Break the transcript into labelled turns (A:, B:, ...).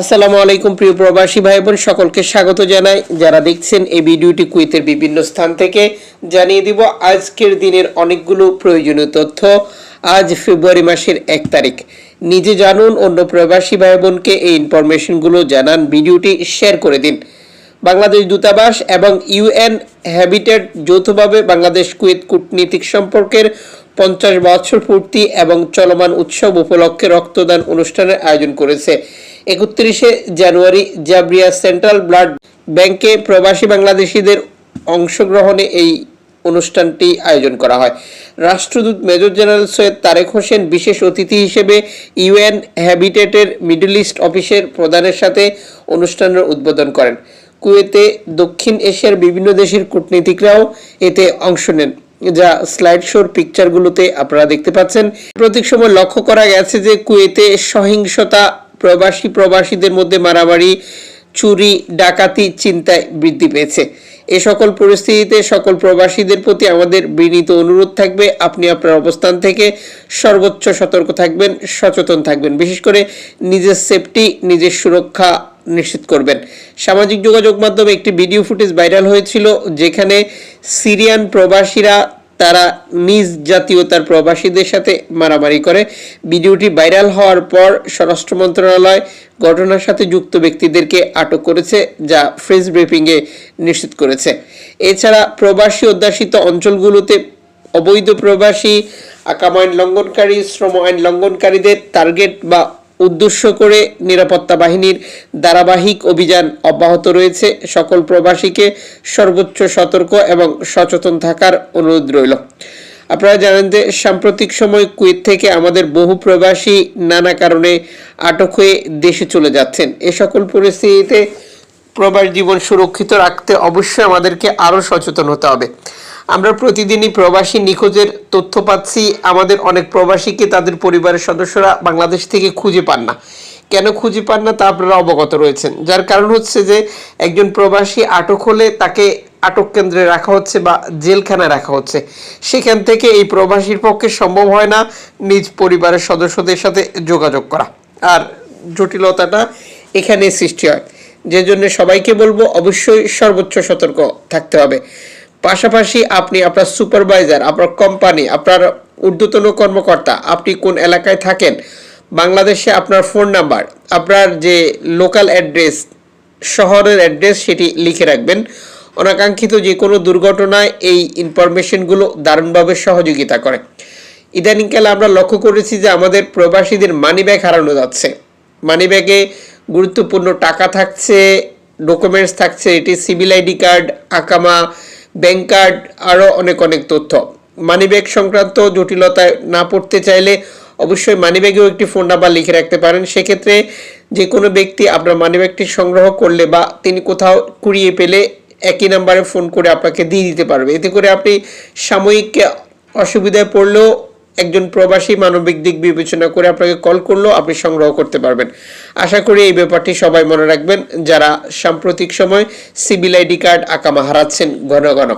A: আসসালামু আলাইকুম, প্রিয় প্রবাসী ভাই বোন সকলকে স্বাগত জানাই। যারা দেখছেন এই ভিডিওটি কুইতের বিভিন্ন স্থান থেকে, জানিয়ে দিব আজকের দিনের অনেকগুলো প্রয়োজনীয় তথ্য। আজ ফেব্রুয়ারি মাসের এক তারিখ। নিজে জানুন, অন্য প্রবাসী ভাই বোনকে এই ইনফরমেশনগুলো জানান, ভিডিওটি শেয়ার করে দিন। বাংলাদেশ দূতাবাস এবং ইউএন হ্যাবিটেট যৌথভাবে বাংলাদেশ কুয়েত কূটনীতিক সম্পর্কের পঞ্চাশ বছর পূর্তি এবং চলমান উৎসব উপলক্ষে রক্তদান অনুষ্ঠানের আয়োজন করেছে। একত্রিশে জানুয়ারি জাবরিয়া সেন্ট্রাল ব্লাড ব্যাংকে প্রবাসী বাংলাদেশিদের অংশগ্রহণে এই অনুষ্ঠানটি আয়োজন করা হয়। রাষ্ট্রদূত মেজর জেনারেল সৈয়দ তারেক হোসেন বিশেষ অতিথি হিসেবে ইউএন হ্যাবিটেটের মিডল ইস্ট অফিসের প্রধানের সাথে অনুষ্ঠানের উদ্বোধন করেন। কুয়েতে, দক্ষিণ এশিয়ার বিভিন্ন দেশের কূটনীতিকরাও এতে অংশ নেন, যা স্লাইড শোর পিকচারগুলোতে আপনারা দেখতে পাচ্ছেন। প্রত্যেক সময় লক্ষ্য করা গেছে যে কুয়েতে সহিংসতা প্রবাসী প্রবাসীদের মধ্যে মারামারি, চুরি, ডাকাতি চিন্তায় বৃদ্ধি পেয়েছে। এ সকল পরিস্থিতিতে সকল প্রবাসীদের প্রতি আমাদের বিনীত অনুরোধ থাকবে। আপনি আপনার অবস্থান থেকে সর্বোচ্চ সতর্ক থাকবেন, সচেতন থাকবেন। বিশেষ করে নিজের সেফটি নিজের সুরক্ষা নিশ্চিত করবেন। সামাজিক যোগাযোগ মাধ্যমে একটি ভিডিও ফুটেজ ভাইরাল হয়েছিল, যেখানে সিরিয়ান প্রবাসীরা তারা নিজ জাতীয়তার প্রবাসীদের সাথে মারামারি করে। ভিডিওটি ভাইরাল হওয়ার পর স্বরাষ্ট্র মন্ত্রণালয় ঘটনার সাথে যুক্ত ব্যক্তিদেরকে আটক করেছে, যা ফ্রেস ব্রিফিংয়ে নিশ্চিত করেছে। এছাড়া প্রবাসী অধ্যাসিত অঞ্চলগুলোতে অবৈধ প্রবাসী আকাম আইন লঙ্ঘনকারী, শ্রম আইন লঙ্ঘনকারীদের টার্গেট বা উদ্দেশ্য করে নিরাপত্তা বাহিনীর ধারাবাহিক অভিযান অব্যাহত রয়েছে। সকল প্রবাসীকে সর্বোচ্চ সতর্ক এবং সচেতন থাকার অনুরোধ রইল। আপনারা জানেন যে সাম্প্রতিক সময় কুয়েত থেকে আমাদের বহু প্রবাসী নানা কারণে আটক হয়ে দেশে চলে যাচ্ছেন। এ সকল পরিস্থিতিতে প্রবাস জীবন সুরক্ষিত রাখতে অবশ্যই আমাদেরকে আরও সচেতন হতে হবে। আমরা প্রতিদিনই প্রবাসী নিখোঁজের তথ্য পাচ্ছি। আমাদের অনেক প্রবাসীকে তাদের পরিবারের সদস্যরা বাংলাদেশ থেকে খুঁজে পান না। কেন খুঁজে পান না তা আপনারা অবগত রয়েছেন। যার কারণ হচ্ছে যে, একজন প্রবাসী আটক হলে তাকে আটক কেন্দ্রে রাখা হচ্ছে বা জেলখানায় রাখা হচ্ছে। সেখান থেকে এই প্রবাসীর পক্ষে সম্ভব হয় না নিজ পরিবারের সদস্যদের সাথে যোগাযোগ করা। আর জটিলতাটা এখানে সৃষ্টি হয়। যে জন্য সবাইকে বলব, অবশ্যই সর্বোচ্চ সতর্ক থাকতে হবে। পাশাপাশি আপনি আপনার সুপারভাইজার, আপনার কোম্পানি, আপনার ঊর্ধ্বতন কর্মকর্তা, আপনি কোন এলাকায় থাকেন, বাংলাদেশে আপনার ফোন নাম্বার, আপনার যে লোকাল অ্যাড্রেস, শহরের অ্যাড্রেস সেটি লিখে রাখবেন। অনাকাঙ্ক্ষিত যে কোনো দুর্ঘটনায় এই ইনফরমেশনগুলো দারুণভাবে সহযোগিতা করে। ইদানিংকালে আমরা লক্ষ্য করেছি যে আমাদের প্রবাসীদের মানি ব্যাগ হারানো যাচ্ছে। মানি ব্যাগে গুরুত্বপূর্ণ টাকা থাকছে, ডকুমেন্টস থাকছে, এটি সিভিল আইডি কার্ড, আকামা ব্যাংক কার্ড আরও অনেক অনেক তথ্য। মানিব্যাগ সংক্রান্ত জটিলতায় না পড়তে চাইলে অবশ্যই মানিব্যাগেও একটি ফোন নাম্বার লিখে রাখতে পারেন। সেক্ষেত্রে যে কোনো ব্যক্তি আপনার মানিব্যাগটি সংগ্রহ করলে বা তিনি কোথাও কুড়িয়ে পেলে একই নাম্বারে ফোন করে আপনাকে দিয়ে দিতে পারবে। এতে করে আপনি সাময়িক অসুবিধায় পড়লেও একজন প্রবাসী মানবিক দিক বিবেচনা করে আপনাকে কল করলেও আপনি সংগ্রহ করতে পারবেন। আশা করি এই ব্যাপারটি সবাই মনে রাখবেন, যারা সাম্প্রতিক সময় সিভিল আইডি কার্ড আকামা হারাচ্ছেন ঘন ঘন।